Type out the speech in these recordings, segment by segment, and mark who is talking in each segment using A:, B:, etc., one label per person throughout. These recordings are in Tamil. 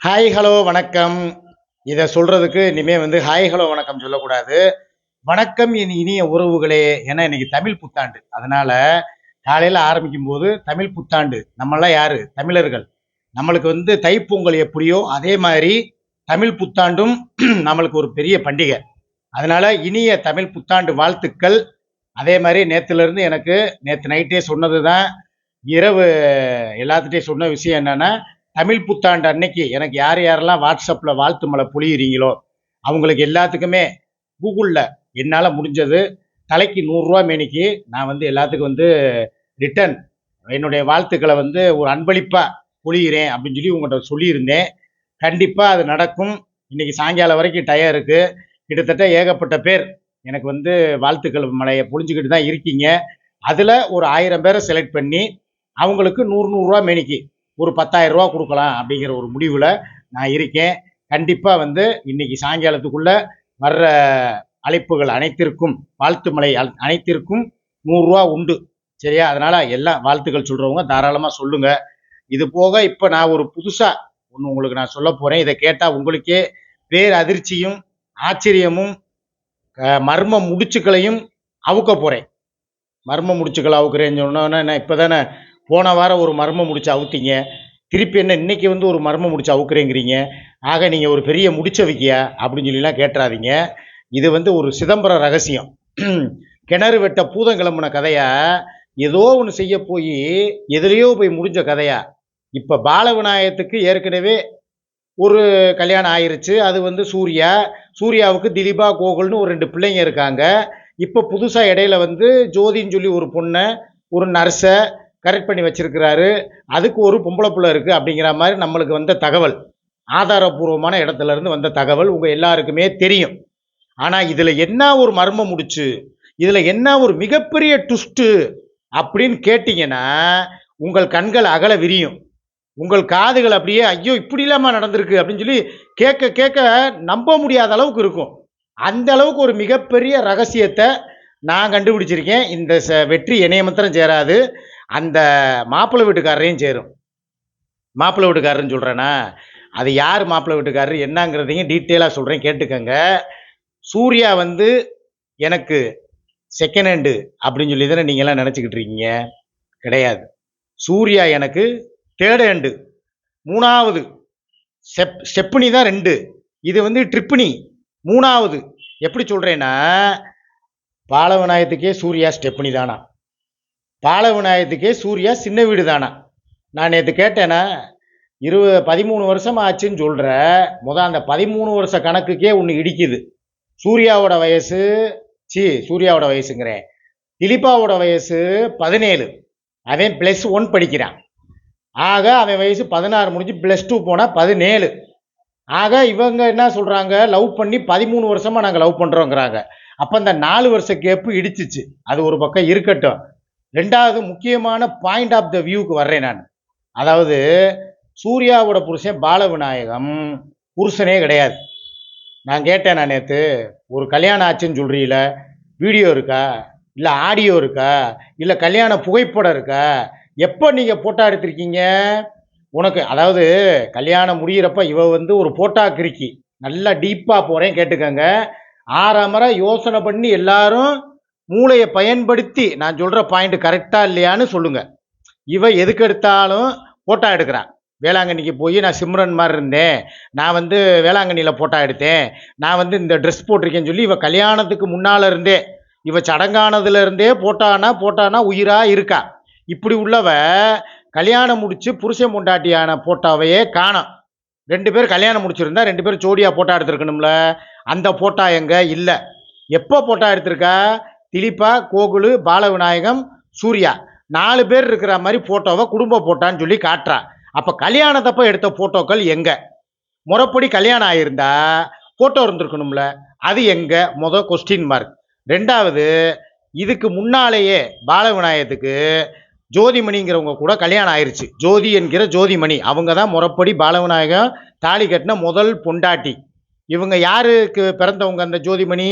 A: ஹாய் ஹலோ வணக்கம். இதை சொல்றதுக்கு இனிமே வந்து ஹாய் ஹலோ வணக்கம் சொல்லக்கூடாது. வணக்கம் என் இனிய உறவுகளே ஏன்னா இன்னைக்கு தமிழ் புத்தாண்டு. அதனால காலையில ஆரம்பிக்கும் போது தமிழ் புத்தாண்டு. நம்மளாம் யாரு? தமிழர்கள். நம்மளுக்கு வந்து தைப்பொங்கல் எப்படியோ அதே மாதிரி தமிழ் புத்தாண்டும் நம்மளுக்கு ஒரு பெரிய பண்டிகை. அதனால இனிய தமிழ் புத்தாண்டு வாழ்த்துக்கள். அதே மாதிரி நேற்றுலேருந்து எனக்கு நேற்று நைட்டே சொன்னது தான் இரவு எல்லாத்துட்டையும் சொன்ன விஷயம் என்னன்னா தமிழ் புத்தாண்டு அன்னைக்கு எனக்கு யார் யாரெல்லாம் வாட்ஸ்அப்பில் வாழ்த்து மலை பொழியிறீங்களோ அவங்களுக்கு எல்லாத்துக்குமே கூகுளில் என்னால் முடிஞ்சது. தலைக்கு நூறுரூவா மேனிக்கு நான் வந்து எல்லாத்துக்கும் வந்து ரிட்டர்ன் என்னுடைய வாழ்த்துக்களை வந்து ஒரு அன்பளிப்பாக பொழியிறேன் அப்படின்னு சொல்லி உங்கள்கிட்ட சொல்லியிருந்தேன். கண்டிப்பாக அது நடக்கும். இன்றைக்கி சாயங்காலம் வரைக்கும் டயம் இருக்குது கிட்டத்தட்ட ஏகப்பட்ட பேர் எனக்கு வந்து வாழ்த்துக்கள் மலையை புழிஞ்சுக்கிட்டு தான் இருக்கீங்க. அதில் ஒரு ஆயிரம் பேரை செலக்ட் பண்ணி அவங்களுக்கு நூறு நூறுரூவா மேனிக்கு. ஒரு பத்தாயிரம் ரூபா கொடுக்கலாம் அப்படிங்கிற ஒரு முடிவில் நான் இருக்கேன். கண்டிப்பாக வந்து இன்னைக்கு சாயங்காலத்துக்குள்ள வர்ற அழைப்புகள் அனைத்திற்கும் வாழ்த்து மலை அனைத்திற்கும் நூறுரூவா உண்டு. சரியா? அதனால் எல்லா வாழ்த்துக்கள் சொல்கிறவங்க தாராளமாக சொல்லுங்க. இது போக இப்போ நான் ஒரு புதுசாக ஒன்று உங்களுக்கு நான் சொல்ல போகிறேன் இதை கேட்டால் உங்களுக்கே பேர் அதிர்ச்சியும் ஆச்சரியமும் மர்ம முடிச்சுக்களையும் அவுக்க போகிறேன் மர்ம முடிச்சுக்களை அவுக்குறேன்னு சொன்னோன்னா இப்போ தானே போன வாரம் ஒரு மர்மம் முடிச்சு அவுத்தீங்க. திருப்பி என்ன இன்னைக்கு வந்து ஒரு மர்மம் முடிச்சு அவுக்குறேங்கிறீங்க. ஆக நீங்கள் ஒரு பெரிய முடிச்ச வைக்கியா அப்படின்னு சொல்லிலாம் கேட்டுறாதீங்க. இது வந்து ஒரு சிதம்பரம் ரகசியம். கிணறு வெட்ட பூதம் கிளம்புன கதையா? ஏதோ ஒன்று செய்ய போய் எதுலேயோ போய் முடிஞ்ச கதையா? இப்போ பாலவிநாயகத்துக்கு ஏற்கனவே ஒரு கல்யாணம் ஆயிருச்சு. அது வந்து சூர்யா. சூர்யாவுக்கு திலீபா கோகுல்னு ஒரு ரெண்டு பிள்ளைங்க இருக்காங்க. இப்போ புதுசாக இடையில வந்து ஜோதின்னு சொல்லி ஒரு பொண்ணை ஒரு நர்ஸை கரெக்ட் பண்ணி வச்சிருக்கிறாரு. அதுக்கு ஒரு பொம்பளை பிள்ளை இருக்குது அப்படிங்கிற மாதிரி நம்மளுக்கு வந்த தகவல். ஆதாரபூர்வமான இடத்துல இருந்து வந்த தகவல் உங்கள் எல்லாருக்குமே தெரியும். ஆனால் இதில் என்ன ஒரு மர்மம் முடிச்சு இதில் என்ன ஒரு மிகப்பெரிய ட்விஸ்ட்டு அப்படின்னு கேட்டிங்கன்னா உங்கள் கண்கள் அகல விரியும். உங்கள் காதுகள் அப்படியே ஐயோ இப்படி இல்லாமல் நடந்திருக்கு அப்படின்னு சொல்லி கேட்க கேட்க நம்ப முடியாத அளவுக்கு இருக்கும். அந்த அளவுக்கு ஒரு மிகப்பெரிய ரகசியத்தை நான் கண்டுபிடிச்சிருக்கேன். இந்த ச- வெற்றி இணைய மாத்திரம் சேராது. அந்த மாப்பிள்ளை வீட்டுக்காரரையும் சேரும். மாப்பிள்ளை வீட்டுக்காரருன்னு சொல்கிறேன்னா அது யார் மாப்பிள்ளை வீட்டுக்காரர்? என்னங்கிறதையும் டீட்டெயிலாக சொல்கிறேன் கேட்டுக்கங்க. சூர்யா வந்து எனக்கு செகண்ட் ஹேண்டு அப்படின்னு சொல்லி தானே நீங்கள்லாம் நினச்சிக்கிட்டு இருக்கீங்க? கிடையாது. சூர்யா எனக்கு தேர்ட் ஹேண்டு மூணாவது செப் ஸ்டெப்னி தான் ரெண்டு. இது வந்து ட்ரிப்பனி. மூணாவது. எப்படி சொல்கிறேன்னா பாலவிநாயகத்துக்கே சூர்யா ஸ்டெப்னி தானா? பாலவிநாயகத்துக்கே சூர்யா சின்ன வீடு தானா நான் நேற்று கேட்டேன்னா இருபது பதிமூணு வருஷம் ஆச்சுன்னு சொல்கிற முத அந்த பதிமூணு வருஷ கணக்குக்கே ஒன்று இடிக்குது. சூர்யாவோட வயசு சி சூர்யாவோட வயசுங்கிறேன். திலீபாவோட வயசு பதினேழு. அவன் ப்ளஸ் ஒன் படிக்கிறான். ஆக அவன் வயசு பதினாறு முடிஞ்சு ப்ளஸ் டூ போனால் பதினேழு. ஆக இவங்க என்ன சொல்கிறாங்க லவ் பண்ணி பதிமூணு வருஷமாக நாங்கள் லவ் பண்ணுறோங்கிறாங்க அப்போ அந்த நாலு வருஷ கேப்பு இடிச்சிச்சு. அது ஒரு பக்கம் இருக்கட்டும். ரெண்டாவது முக்கியமான பாயிண்ட் ஆஃப் த வியூக்கு வர்றேன் நான். அதாவது சூர்யாவோட புருஷன் பாலவிநாயகம் புருஷனே கிடையாது. நான் கேட்டேன் நான் நேற்று ஒரு கல்யாணம் ஆச்சுன்னு சொல்கிறீல வீடியோ இருக்கா? இல்லை ஆடியோ இருக்கா? இல்லை கல்யாண புகைப்படம் இருக்கா? எப்போ நீங்கள் போட்டோ எடுத்திருக்கீங்க? உனக்கு அதாவது கல்யாணம் முடியிறப்ப இவ வந்து ஒரு போட்டா கிறுக்கி. நல்லா டீப்பாக போகிறேன் கேட்டுக்கங்க. ஆறாமரை யோசனை பண்ணி எல்லாரும் மூளையை பயன்படுத்தி நான் சொல்கிற பாயிண்ட் கரெக்டாக இல்லையான்னு சொல்லுங்கள் இவன் எதுக்கு எடுத்தாலும் போட்டோ எடுக்கிறான். வேளாங்கண்ணிக்கு போய் நான் சிம்ரன் மாதிரி இருந்தேன். நான் வந்து வேளாங்கண்ணியில் ஃபோட்டா எடுத்தேன். நான் வந்து இந்த ட்ரெஸ் போட்டிருக்கேன்னு சொல்லி இவன் கல்யாணத்துக்கு முன்னால் இருந்தே இவ சடங்கானதுலேருந்தே போட்டானா போட்டானா உயிராக இருக்கா. இப்படி உள்ளவ கல்யாணம் முடித்து புருஷன் பொண்டாட்டியான போட்டாவையே காணும். ரெண்டு பேர் கல்யாணம் முடிச்சிருந்தா ரெண்டு பேரும் ஜோடியாக போட்டா எடுத்துருக்கணும்ல. அந்த போட்டா எங்கே? இல்லை. எப்போ போட்டா எடுத்திருக்கா? திலீபா கோகுலு பாலவிநாயகம் சூர்யா. நாலு பேர் இருக்கிற மாதிரி ஃபோட்டோவை குடும்ப போட்டான்னு சொல்லி காட்டுறா. அப்போ கல்யாணத்தப்போ எடுத்த ஃபோட்டோக்கள் எங்கே? முறைப்படி கல்யாணம் ஆகியிருந்தா ஃபோட்டோ இருந்திருக்கணும்ல. அது எங்கே? முத கொஸ்டின் மார்க் ரெண்டாவது இதுக்கு முன்னாலேயே பாலவிநாயகத்துக்கு ஜோதிமணிங்கிறவங்க கூட கல்யாணம் ஆயிடுச்சு ஜோதி என்கிற ஜோதிமணி. அவங்க தான் முறைப்படி பாலவிநாயகம் தாலி கட்டின முதல் பொண்டாட்டி. இவங்க யாருக்கு பிறந்தவங்க அந்த ஜோதிமணி?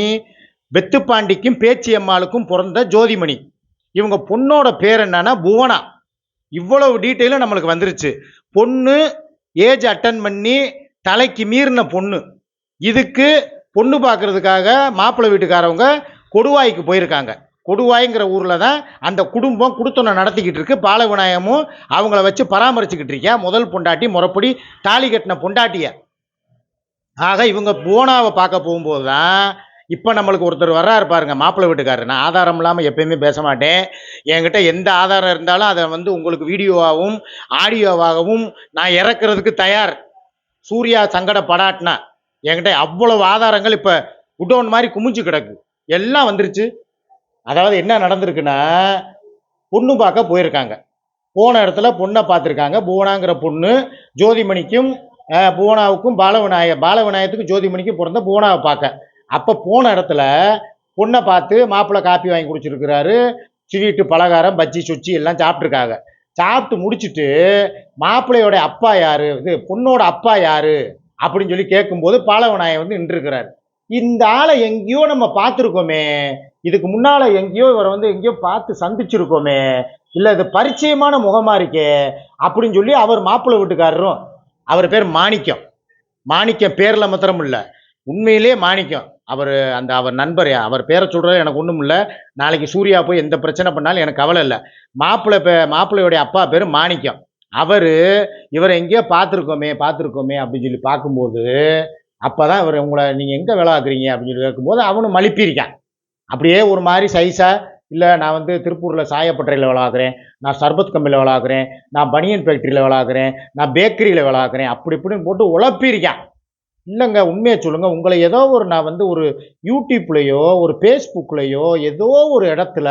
A: வெத்துப்பாண்டிக்கும் பேச்சியம்மாளுக்கும் பிறந்த ஜோதிமணி. இவங்க பொண்ணோட பேர் என்னன்னா புவனா. இவ்வளவு டீட்டெயிலும் நம்மளுக்கு வந்துருச்சு. பொண்ணு ஏஜ் அட்டன் பண்ணி தலைக்கு மீறின பொண்ணு. இதுக்கு பொண்ணு பார்க்கறதுக்காக மாப்பிள்ளை வீட்டுக்காரவங்க கொடுவாய்க்கு போயிருக்காங்க. கொடுவாய்ங்கிற ஊரில் தான் அந்த குடும்பம் குடுத்தனை நடத்திக்கிட்டு இருக்கு. பாலவிநாயகமும் அவங்கள வச்சு பராமரிச்சுக்கிட்டு இருக்கேன் முதல் பொண்டாட்டி முறைப்படி தாலி கட்டின பொண்டாட்டிய. ஆக இவங்க போனாவை பார்க்க போகும்போது தான் இப்போ நம்மளுக்கு ஒருத்தர் வர்றாரு பாருங்க மாப்பிள்ளை வீட்டுக்காரர். நான் ஆதாரம் இல்லாமல் எப்பயுமே பேச மாட்டேன். என்கிட்ட எந்த ஆதாரம் இருந்தாலும் அதை வந்து உங்களுக்கு வீடியோவாகவும் ஆடியோவாகவும் நான் இறக்குறதுக்கு தயார். சூர்யா சங்கடப்படாட்டினா என்கிட்ட அவ்வளவு ஆதாரங்கள் இப்போ குடோன் மாதிரி குமிஞ்சு கிடக்கு. எல்லாம் வந்துருச்சு. அதாவது என்ன நடந்திருக்குன்னா பொண்ணு பார்க்க போயிருக்காங்க. போன இடத்துல பொண்ணை பார்த்துருக்காங்க. புவனாங்கிற பொண்ணு ஜோதிமணிக்கும் புவனாவுக்கும் பாலவிநாய பாலவிநாயகத்துக்கும் ஜோதிமணிக்கும் பிறந்த புவனாவை பார்க்க. அப்போ போன இடத்துல பொண்ணை பார்த்து மாப்பிள்ளை காப்பி வாங்கி குடிச்சிருக்கிறாரு. ஸ்வீட்டு பலகாரம் பஜ்ஜி சுச்சி எல்லாம் சாப்பிட்ருக்காங்க சாப்பிட்டு முடிச்சிட்டு மாப்பிள்ளையோட அப்பா யாரு? இது பொண்ணோட அப்பா யாரு? அப்படின்னு சொல்லி கேட்கும்போது பாலவநாயகன் வந்து நின்றுருக்கிறாரு. இந்த ஆளை எங்கேயோ நம்ம பார்த்துருக்கோமே. இதுக்கு முன்னால் எங்கேயோ இவரை வந்து எங்கேயோ பார்த்து சந்திச்சிருக்கோமே. இல்லை இது பரிச்சயமான முகமாக இருக்கே அப்படின்னு சொல்லி அவர் மாப்பிள்ளை வீட்டுக்காரரும் அவர் பேர் மாணிக்கம். மாணிக்கம் பேரில் மாத்திரம் இல்லை. உண்மையிலேயே மாணிக்கம். அவர் அந்த அவர் நண்பர் அவர் பேரை சொல்கிறது எனக்கு ஒன்றும் இல்லை. நாளைக்கு சூர்யா போய் எந்த பிரச்சனை பண்ணாலும் எனக்கு கவலை இல்லை. மாப்பிள்ளை பே மாப்பிள்ளையோடைய அப்பா பேர் மாணிக்கம். அவர் இவரை எங்கேயோ பார்த்துருக்கோமே பார்த்துருக்கோமே அப்படின்னு சொல்லி பார்க்கும்போது அப்போ தான் இவர் உங்களை நீங்கள் எங்கே வேலை ஆக்குறீங்க அப்படின்னு சொல்லி கேட்கும்போது அவனும் மலிப்பிருக்கான் அப்படியே ஒரு மாதிரி சைஸாக இல்லை நான் வந்து திருப்பூரில் சாயப்பட்டறையில் விளாக்குறேன் நான் சர்பத் கம்பியில் விளாக்குறேன் நான் பனியன் ஃபேக்ட்ரியில் விளாக்குறேன் நான் பேக்கரியில் வேலை அப்படி இப்படின்னு போட்டு உழப்பியிருக்கேன். இல்லைங்க உண்மையை சொல்லுங்கள் உங்களை ஏதோ ஒரு நான் வந்து ஒரு யூடியூப்லேயோ ஒரு ஃபேஸ்புக்லேயோ ஏதோ ஒரு இடத்துல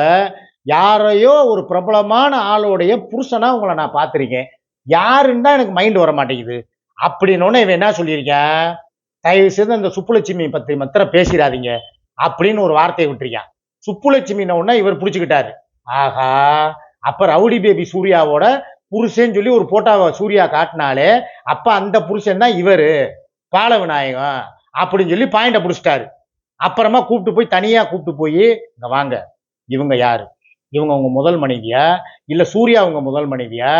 A: யாரையோ ஒரு பிரபலமான ஆளோடைய புருஷனாக உங்களை நான் பார்த்துருக்கேன். யாருன்னு தான் எனக்கு மைண்ட் வர மாட்டேங்குது. அப்படின்னோடனே இவன் என்ன சொல்லியிருக்கேன் தயவு செய்து அந்த சுப்புலட்சுமி பற்றி மாத்திரம் பேசிடாதீங்க அப்படின்னு ஒரு வார்த்தையை விட்டுருக்கான். சுப்புலட்சுமின உடனே இவர் பிடிச்சிக்கிட்டாரு. ஆஹா அப்போ ரவுடி பேபி சூர்யாவோட புருஷன் சொல்லி ஒரு போட்டோவை சூர்யா காட்டினாலே அப்போ அந்த புருஷன் தான் இவர். பால விநாயகம் அப்படின்னு சொல்லி பாயிண்டை பிடிச்சிட்டாரு. அப்புறமா கூப்பிட்டு போய் தனியாக கூப்பிட்டு போய் இங்கே வாங்க. இவங்க யாரு? இவங்க உங்க முதல் மனைவியா? இல்லை சூர்யா உங்க முதல் மனைவியா?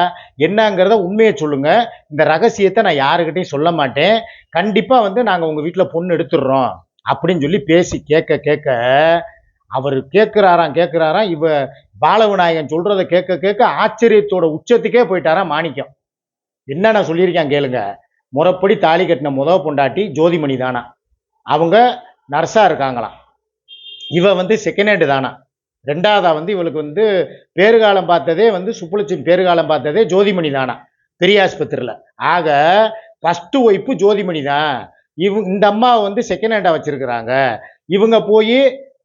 A: என்னங்கிறத உண்மையை சொல்லுங்க. இந்த ரகசியத்தை நான் யாருக்கிட்டையும் சொல்ல மாட்டேன். கண்டிப்பாக வந்து நாங்கள் உங்கள் வீட்டில் பொண்ணு எடுத்துடுறோம். அப்படின்னு சொல்லி பேசி கேட்க கேட்க அவர் கேட்குறாராம் கேட்குறாராம் இவ பாலவிநாயகன் சொல்கிறத கேட்க கேட்க ஆச்சரியத்தோட உச்சத்துக்கே போயிட்டாராம் மாணிக்கம். என்ன நான் சொல்லியிருக்கேன் கேளுங்க. முறைப்படி தாலி கட்டின முத பொண்டாட்டி ஜோதிமணி தானா? அவங்க நர்ஸாக இருக்காங்களாம். இவ வந்து செகண்ட் ஹேண்டு தானா? ரெண்டாவதாக வந்து இவளுக்கு வந்து பேறுகாலம் பார்த்ததே வந்து சுப்புலட்சுமி பேறுகாலம் பார்த்ததே ஜோதிமணி தானா? பெரிய ஆஸ்பத்திரியில். ஆக ஃபஸ்ட்டு ஒய்ப்பு ஜோதிமணி தான். இவங்க இந்த அம்மாவை வந்து செகண்ட் ஹேண்டாக வச்சுருக்கிறாங்க. இவங்க போய்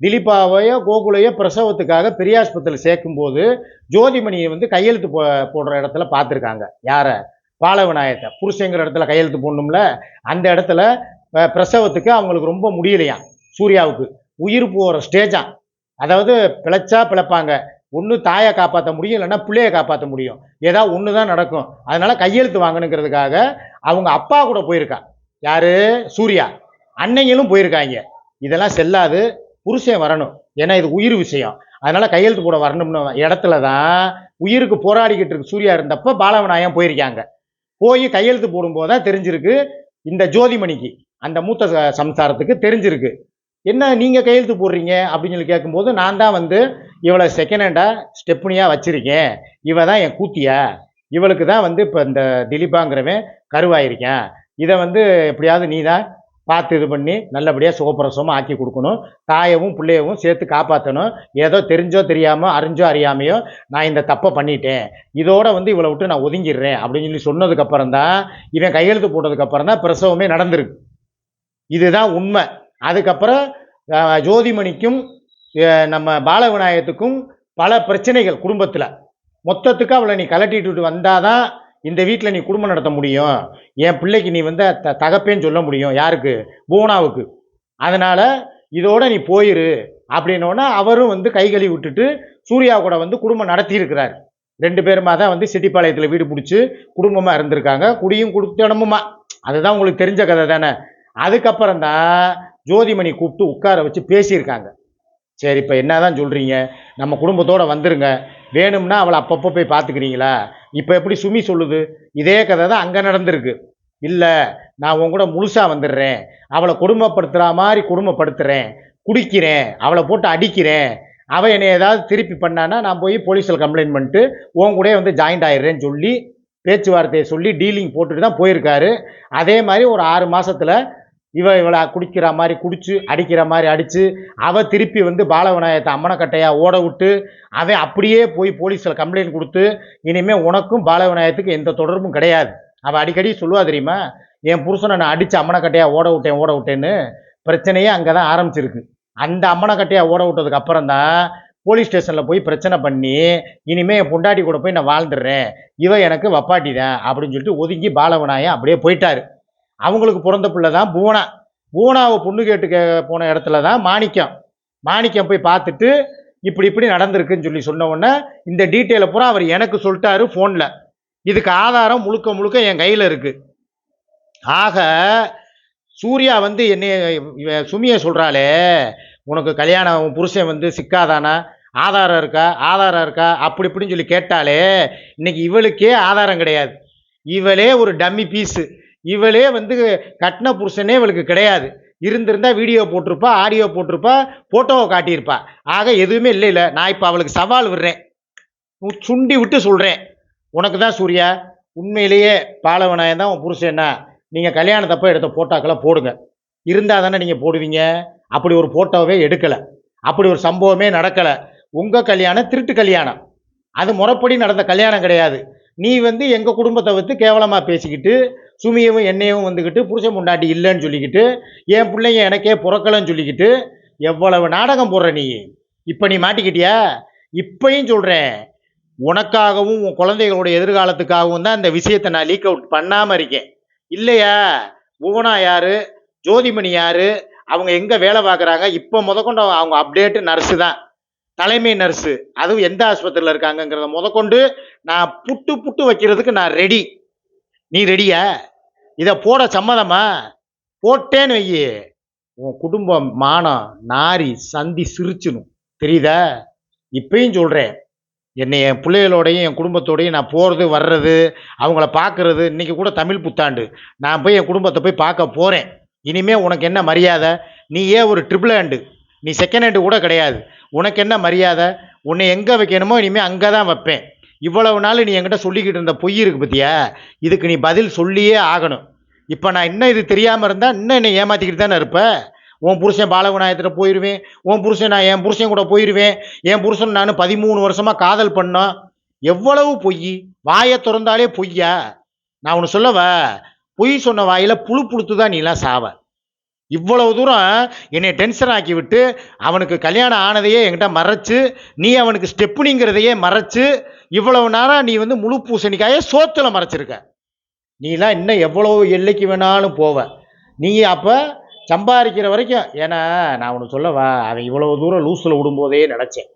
A: திலீபாவையோ கோகுலையோ பிரசவத்துக்காக பெரிய ஆஸ்பத்திரியில் சேர்க்கும்போது ஜோதிமணியை வந்து கையெழுத்து போ போடுற இடத்துல பார்த்துருக்காங்க. யாரை? பாலவிநாயகத்தை புருஷங்கிற இடத்துல கையெழுத்து போடணும்ல அந்த இடத்துல பிரசவத்துக்கு அவங்களுக்கு ரொம்ப முடியலையாம் சூர்யாவுக்கு. உயிர் போகிற ஸ்டேஜாம் அதாவது பிழைச்சா பிழைப்பாங்க. ஒன்று தாயை காப்பாற்ற முடியும் இல்லைன்னா பிள்ளையை காப்பாற்ற முடியும். ஏதாவது ஒன்று தான் நடக்கும். அதனால் கையெழுத்து வாங்கணுங்கிறதுக்காக அவங்க அப்பா கூட போயிருக்கா. யார்? சூர்யா. அன்னைங்களும் போயிருக்காங்க. இதெல்லாம் செல்லாது. புருஷன் வரணும். ஏன்னா இது உயிர் விஷயம். அதனால் கையெழுத்து போட வரணும்னு இடத்துல தான் உயிருக்கு போராடிக்கிட்டு இருக்கு சூர்யா இருந்தப்போ பாலவனாயம் போயிருக்காங்க. போய் கையெழுத்து போடும்போது தான் தெரிஞ்சிருக்கு. இந்த ஜோதிமணிக்கு அந்த மூத்த ச- சம்சாரத்துக்கு தெரிஞ்சிருக்கு. என்ன நீங்கள் கையெழுத்து போடுறீங்க? அப்படின்னு சொல்லி கேட்கும்போது நான் தான் வந்து இவளை செகண்ட் ஹேண்டாக ஸ்டெப்னியாக வச்சுருக்கேன். இவ தான் என் கூத்தியா? இவளுக்கு தான் வந்து இப்போ இந்த திலீபாங்கிறவன் கருவாயிருக்கேன். இதை வந்து எப்படியாவது நீ தான் பார்த்து இது பண்ணி நல்லபடியாக சுகப்பிரசவமாக ஆக்கி கொடுக்கணும். தாயவும் பிள்ளையவும் சேர்த்து காப்பாற்றணும் ஏதோ தெரிஞ்சோ தெரியாமல் அறிஞ்சோ அறியாமையோ நான் இந்த தப்பை பண்ணிட்டேன். இதோட வந்து இவளை விட்டு நான் ஒதுங்கிடுறேன் அப்படின்னு சொல்லி சொன்னதுக்கப்புறம் தான் இவன் கையெழுத்து போட்டதுக்கப்புறம் தான் பிரசவமே நடந்திருக்கு. இதுதான் உண்மை. அதுக்கப்புறம் ஜோதிமணிக்கும் நம்ம பாலவிநாயகத்துக்கும் பல பிரச்சனைகள் குடும்பத்தில். மொத்தத்துக்கு அவளை நீ கலட்டிட்டு வந்தாதான் இந்த வீட்டில் நீ குடும்பம் நடத்த முடியும். என் பிள்ளைக்கு நீ வந்து த தகப்பேன்னு சொல்ல முடியும். யாருக்கு? பூனாவுக்கு. அதனால் இதோட நீ போயிரு. அப்படின்னோடனே அவரும் வந்து கை கழுவி விட்டுட்டு சூர்யா கூட வந்து குடும்பம் நடத்தியிருக்கிறார். ரெண்டு பேருமா தான் வந்து செட்டிப்பாளையத்தில் வீடு பிடிச்சி குடும்பமாக இருந்திருக்காங்க. குடியும் குடுத்தனமுமா அதுதான் உங்களுக்கு தெரிஞ்ச கதை தானே. அதுக்கப்புறம் தான் ஜோதிமணி கூப்பிட்டு உட்கார வச்சு பேசியிருக்காங்க. சரி இப்போ என்னதான் சொல்கிறீங்க நம்ம குடும்பத்தோடு வந்துருங்க. வேணும்னா அவளை அப்பப்போ போய் பார்த்துக்கிறீங்களா இப்போ எப்படி சுமி சொல்லுது? இதே கதை தான் அங்கே நடந்திருக்கு. இல்லை நான் உன் கூட முழுசாக வந்துடுறேன். அவளை கொடுமைப்படுத்துகிற மாதிரி கொடுமைப்படுத்துகிறேன் குடிக்கிறேன். அவளை போட்டு அடிக்கிறேன். அவன் என்னை ஏதாவது திருப்பி பண்ணான்னா நான் போய் போலீஸில் கம்ப்ளைண்ட் பண்ணிட்டு உன் கூடயே வந்து ஜாயிண்ட் ஆயிடுறேன்னு சொல்லி பேச்சுவார்த்தையை சொல்லி டீலிங் போட்டுட்டு தான் போயிருக்காரு. அதே மாதிரி ஒரு ஆறு மாதத்தில் இவ இவளை குடிக்கிற மாதிரி குடிச்சு அடிக்கிற மாதிரி அடித்து அவள் திருப்பி வந்து பாலவிநாயகத்தை அம்மனக்கட்டையாக ஓட விட்டு அவன் அப்படியே போய் போலீஸில் கம்ப்ளைண்ட் கொடுத்து இனிமேல் உனக்கும் பாலவிநாயகத்துக்கு எந்த தொடர்பும் கிடையாது. அவள் அடிக்கடி சொல்லுவா தெரியுமா? என் புருஷனை நான் அடிச்சு அம்மனக்கட்டையாக ஓட விட்டேன் ஓட விட்டேன்னு. பிரச்சனையே அங்கே தான் ஆரம்பிச்சிருக்கு. அந்த அம்மனக்கட்டையாக ஓட விட்டதுக்கு அப்புறம் தான் போலீஸ் ஸ்டேஷனில் போய் பிரச்சனை பண்ணி இனிமேல் என் பொண்டாட்டி கூட போய் நான் வாழ்ந்துடுறேன். இவன் எனக்கு வப்பாட்டி தான் அப்படின்னு சொல்லிட்டு ஒதுங்கி பாலவிநாயகம் அப்படியே போயிட்டாரு. அவங்களுக்கு பிறந்த பிள்ளை தான் பூனா. பூனாவை பொண்ணு கேட்டு கே போன இடத்துல தான் மாணிக்கம். மாணிக்கம் போய் பார்த்துட்டு இப்படி இப்படி நடந்திருக்குன்னு சொல்லி சொன்ன உடனே இந்த டீட்டெயிலை பூரா அவர் எனக்கு சொல்லிட்டாரு ஃபோனில் இதுக்கு ஆதாரம் முழுக்க முழுக்க என் கையில் இருக்குது ஆக சூர்யா வந்து என்னைய சுமியை சொல்கிறாளே உனக்கு கல்யாணம் உன் புருஷன் வந்து சிக்காதானா? ஆதாரம் இருக்கா? ஆதாரம் இருக்கா? அப்படி இப்படின்னு சொல்லி கேட்டாலே இன்னைக்கு இவளுக்கே ஆதாரம் கிடையாது. இவளே ஒரு டம்மி பீஸு இவளே வந்து கட்டின புருஷனே இவளுக்கு கிடையாது. இருந்திருந்தா வீடியோ போட்டிருப்பா ஆடியோ போட்டிருப்பா ஃபோட்டோவை காட்டியிருப்பா. ஆக எதுவுமே இல்லை இல்லை. நான் இப்போ அவளுக்கு சவால் விடுறேன். சுண்டி விட்டு சொல்கிறேன் உனக்கு தான் சூர்யா உண்மையிலேயே பாலவனாயம் தான் உன் புருஷன்னா நீங்கள் கல்யாணத்தப்போ எடுத்த ஃபோட்டோக்கெல்லாம் போடுங்க. இருந்தால் தானே நீங்கள் போடுவீங்க? அப்படி ஒரு ஃபோட்டோவே எடுக்கலை. அப்படி ஒரு சம்பவமே நடக்கலை. உங்கள் கல்யாணம் திருட்டு கல்யாணம். அது முறைப்படி நடந்த கல்யாணம் கிடையாது. நீ வந்து எங்கள் குடும்பத்தை வந்து கேவலமாக பேசிக்கிட்டு சுமியவும் என்னையும் வந்துக்கிட்டு புருஷன் பொண்டாட்டி இல்லைன்னு சொல்லிக்கிட்டு என் பிள்ளைங்க எனக்கே புறக்கலைன்னு சொல்லிக்கிட்டு எவ்வளவு நாடகம் போடுற நீ? இப்போ நீ மாட்டிக்கிட்டியா? இப்பையும் சொல்கிறேன் உனக்காகவும் உன் குழந்தைகளோட எதிர்காலத்துக்காகவும் தான் இந்த விஷயத்தை நான் லீக் அவுட் பண்ணாமல் இருக்கேன். இல்லையா? புவனா யாரு? ஜோதிமணி யாரு? அவங்க எங்கே வேலை பார்க்குறாங்க? இப்போ முதற்கொண்டு அவங்க அப்டேட்டு நர்ஸு தான். தலைமை நர்ஸு அதுவும் எந்த ஆஸ்பத்திரியில் இருக்காங்கங்கிறத முதற்கொண்டு நான் புட்டு புட்டு வைக்கிறதுக்கு நான் ரெடி நீ ரெடியா இதை போட சம்மதமா? போட்டேன்னு வையி. உன் குடும்பம் மானம் நாரி சந்தி சிரிச்சிடும் தெரியுதா? இப்பயும் சொல்கிறேன் என்னை என் பிள்ளைகளோடையும் என் குடும்பத்தோடையும் நான் போகிறது வர்றது அவங்கள பார்க்கறது இன்றைக்கி கூட தமிழ் புத்தாண்டு. நான் போய் என் குடும்பத்தை போய் பார்க்க போகிறேன் இனிமேல் உனக்கு என்ன மரியாதை? நீ ஏன் ஒரு ட்ரிபிள் ஹேண்டு நீ செகண்ட் ஹேண்டு கூட கிடையாது. உனக்கு என்ன மரியாதை? உன்னை எங்கே வைக்கணுமோ இனிமேல் அங்கே தான் வைப்பேன். இவ்வளவு நாள் நீ என்கிட்ட சொல்லிக்கிட்டு இருந்த பொய் இருக்கு பத்தியா? இதுக்கு நீ பதில் சொல்லியே ஆகணும். இப்போ நான் இன்னும் இது தெரியாமல் இருந்தால் இன்னும் என்னை ஏமாற்றிக்கிட்டு தானே இருப்பேன் உன் புருஷன் பாலவிநாயகத்தில் போயிடுவேன் உன் புருஷன் நான் என் புருஷன் கூட போயிடுவேன் என் புருஷன் நான் பதிமூணு வருஷமாக காதல் பண்ணோம். எவ்வளவு பொய்? வாயை திறந்தாலே பொய்யா? நான் ஒன்று சொல்லவா? பொய் சொன்ன வாயில் புழு புழுத்து தான் நீலாம் சாவ. இவ்வளவு தூரம் என்னை டென்ஷன் ஆக்கி விட்டு அவனுக்கு கல்யாணம் ஆனதையே என்கிட்ட மறைச்சு நீ அவனுக்கு ஸ்டெப்புனிங்கிறதையே மறைச்சு இவ்வளவு நேரம் நீ வந்து முழு பூசணிக்காய சோத்துல மறைச்சிருக்க. நீலாம் இன்னும் எவ்வளவு எல்லைக்கு வேணாலும் போவ. நீ அப்போ சம்பாதிக்கிற வரைக்கும் ஏன்னா நான் ஒன்று சொல்லவா அவன் இவ்வளவு தூரம் லூஸில் விடும்போதே நினச்சேன்.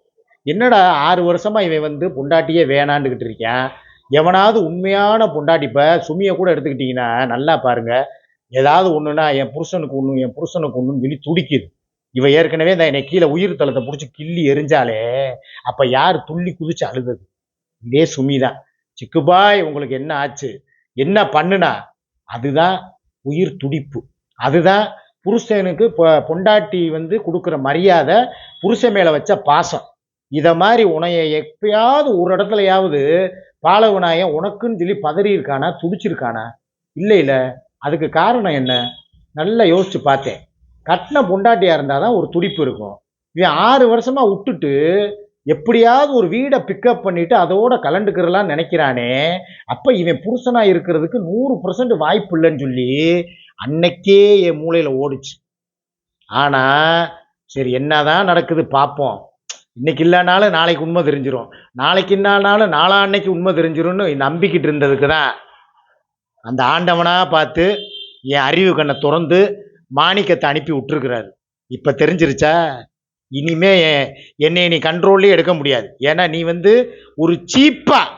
A: என்னடா ஆறு வருஷமாக இவன் வந்து பொண்டாட்டியே வேணாண்டுக்கிட்டு இருக்கேன் எவனாவது உண்மையான பொண்டாட்டிப்பை சுமியை கூட எடுத்துக்கிட்டிங்கன்னா நல்லா பாருங்கள் ஏதாவது ஒன்றுனா என் புருஷனுக்கு ஒன்று என் புருஷனுக்கு ஒன்றுன்னு சொல்லி துடிக்குது. இவ ஏற்கனவே இந்த என்னை கீழே உயிர் தளத்தை பிடிச்சி கிள்ளி எரிஞ்சாலே அப்போ யார் துள்ளி குதிச்சு அழுதது இதே சுமி தான் சிக்குபாய் உங்களுக்கு என்ன ஆச்சு? என்ன பண்ணுனா அதுதான் உயிர் துடிப்பு. அதுதான் புருஷனுக்கு பொ- பொண்டாட்டி வந்து கொடுக்குற மரியாதை புருஷன் மேலே வச்ச பாசம். இதை மாதிரி உனைய எப்பயாவது ஒரு இடத்துலயாவது பாலவனாயன் உனக்குன்னு சொல்லி பதறி இருக்கானா துடிச்சிருக்கானா? இல்லை இல்லை அதுக்கு காரணம் என்ன? நல்லா யோசிச்சு பார்த்தேன். கட்டின பொண்டாட்டியாக இருந்தால் தான் ஒரு துடிப்பு இருக்கும். இவன் ஆறு வருஷமாக விட்டுட்டு எப்படியாவது ஒரு வீடை பிக்கப் பண்ணிட்டு அதோட கலண்டுக்கிறலாம் நினைக்கிறானே. அப்போ இவன் புருஷனாக இருக்கிறதுக்கு நூறு பர்சன்ட் வாய்ப்பு இல்லைன்னு சொல்லி அன்னைக்கே என் மூளையில் ஓடுச்சு. ஆனால் சரி என்னதான் நடக்குது பார்ப்போம் இன்னைக்கு இல்லைனாலும் நாளைக்கு உண்மை தெரிஞ்சிடும் நாளைக்கு இல்லைனாலும் நாளா அன்னைக்கு உண்மை தெரிஞ்சிரும்னு நம்பிக்கிட்டு இருந்ததுக்கு தான் அந்த ஆண்டவனாக பார்த்து என் அறிவு கண்ணை திறந்து மாணிக்கத்தை அனுப்பி விட்டுருக்கிறாரு. இப்போ தெரிஞ்சிருச்சா? இனிமே என்னை நீ கண்ட்ரோல்லே எடுக்க முடியாது. ஏன்னா நீ வந்து ஒரு சீப்பாக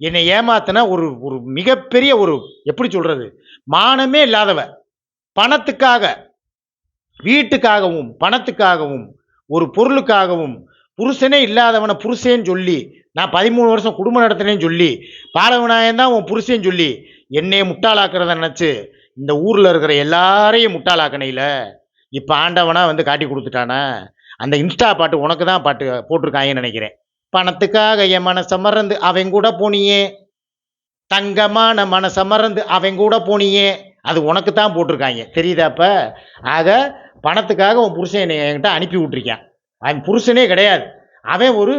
A: என்னை ஏமாத்தின ஒரு ஒரு மிகப்பெரிய ஒரு எப்படி சொல்கிறது மானமே இல்லாதவ பணத்துக்காக வீட்டுக்காகவும் பணத்துக்காகவும் ஒரு பொருளுக்காகவும் புருஷனே இல்லாதவனை புருஷேன்னு சொல்லி நான் பதிமூணு வருஷம் குடும்பம் நடத்தினேன்னு சொல்லி பாலவிநாயகம் தான் உன் புருஷேன்னு சொல்லி என்னையே முட்டாளாக்குறத நினச்சி இந்த ஊரில் இருக்கிற எல்லாரையும் முட்டாளாக்கணையில். இப்போ ஆண்டவனாக வந்து காட்டி கொடுத்துட்டானா? அந்த இன்ஸ்டா பாட்டு உனக்கு தான் பாட்டு போட்டிருக்காங்கன்னு நினைக்கிறேன். பணத்துக்காக என் மனசை மறந்து அவன் கூட போனியே. தங்கமான மனசை மறந்து அவன் கூட போனியே. அது உனக்கு தான் போட்டிருக்காங்க. தெரியுதாப்ப ஆக பணத்துக்காக உன் புருஷன் என்னை என்கிட்ட அனுப்பி விட்ருக்கான் அவன் புருஷனே கிடையாது. அவன் ஒரு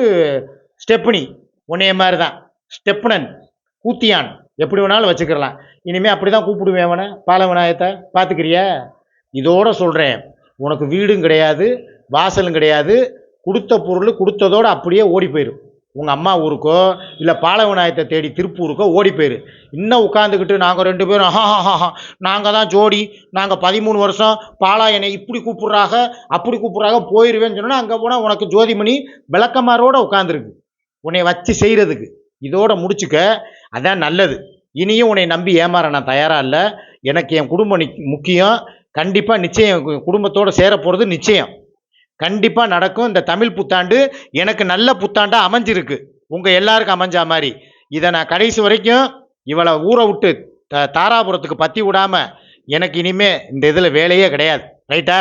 A: ஸ்டெப்னி. உன்னைய மாதிரி தான் ஸ்டெப்னன். கூத்தியான். எப்படி வேணாலும் வச்சுக்கிறலாம். இனிமேல் அப்படி தான் கூப்பிடுவேன் அவனை. பால விநாயகத்தை பார்த்துக்கிறியா? இதோடு சொல்கிறேன் உனக்கு வீடும் கிடையாது வாசலும் கிடையாது. கொடுத்த பொருள் கொடுத்ததோடு அப்படியே ஓடி போயிடும் உங்கள் அம்மா ஊருக்கோ இல்லை பால விநாயகத்தை தேடி திருப்பூருக்கோ ஓடி போயிரு. இன்னும் உட்காந்துக்கிட்டு நாங்கள் ரெண்டு பேரும் ஹா நாங்கள் தான் ஜோடி. நாங்கள் பதிமூணு வருஷம் பாலா என்னை இப்படி கூப்பிட்றாங்க அப்படி கூப்பிட்றாங்க போயிடுவேன்னு சொன்னால் அங்கே போனால் உனக்கு ஜோதிமணி விளக்கமாரோடு உட்காந்துருக்கு உன்னை வச்சு செய்கிறதுக்கு இதோட முடிச்சுக்க. அதான் நல்லது. இனியும் உன்னை நம்பி ஏமாற நான் தயாராக இல்லை. எனக்கு என் குடும்பம் நிக் முக்கியம். கண்டிப்பாக நிச்சயம் குடும்பத்தோடு குடும்பத்தோட சேர போகிறது நிச்சயம். கண்டிப்பாக நடக்கும். இந்த தமிழ் புத்தாண்டு எனக்கு நல்ல புத்தாண்டாக அமைஞ்சிருக்கு. உங்கள் எல்லாருக்கும் அமைஞ்சா மாதிரி. இதை நான் கடைசி வரைக்கும் இவளை ஊரை விட்டு த தாராபுரத்துக்கு பற்றி விடாமல் எனக்கு இனிமே இந்த இதில் வேலையே கிடையாது. ரைட்டா?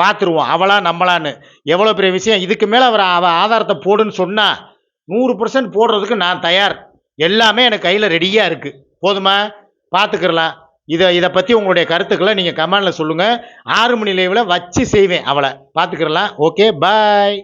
A: பார்த்துருவோம் அவளா நம்மளான்னு. எவ்வளோ பெரிய விஷயம். இதுக்கு மேலே அவர் அவள் ஆதாரத்தை போடுன்னு சொன்னால் நூறு பர்சன்ட் போடுறதுக்கு நான் தயார். எல்லாமே எனக்கு கையில் ரெடியாக இருக்குது போதுமா? பார்த்துக்கிறலாம் இதை இதை பற்றி உங்களுடைய கருத்துக்களை நீங்கள் கமெண்டில் சொல்லுங்கள் ஆறு மணி லைவில் வச்சு செய்வேன் அவளை. பார்த்துக்கிடலாம் ஓகே பாய்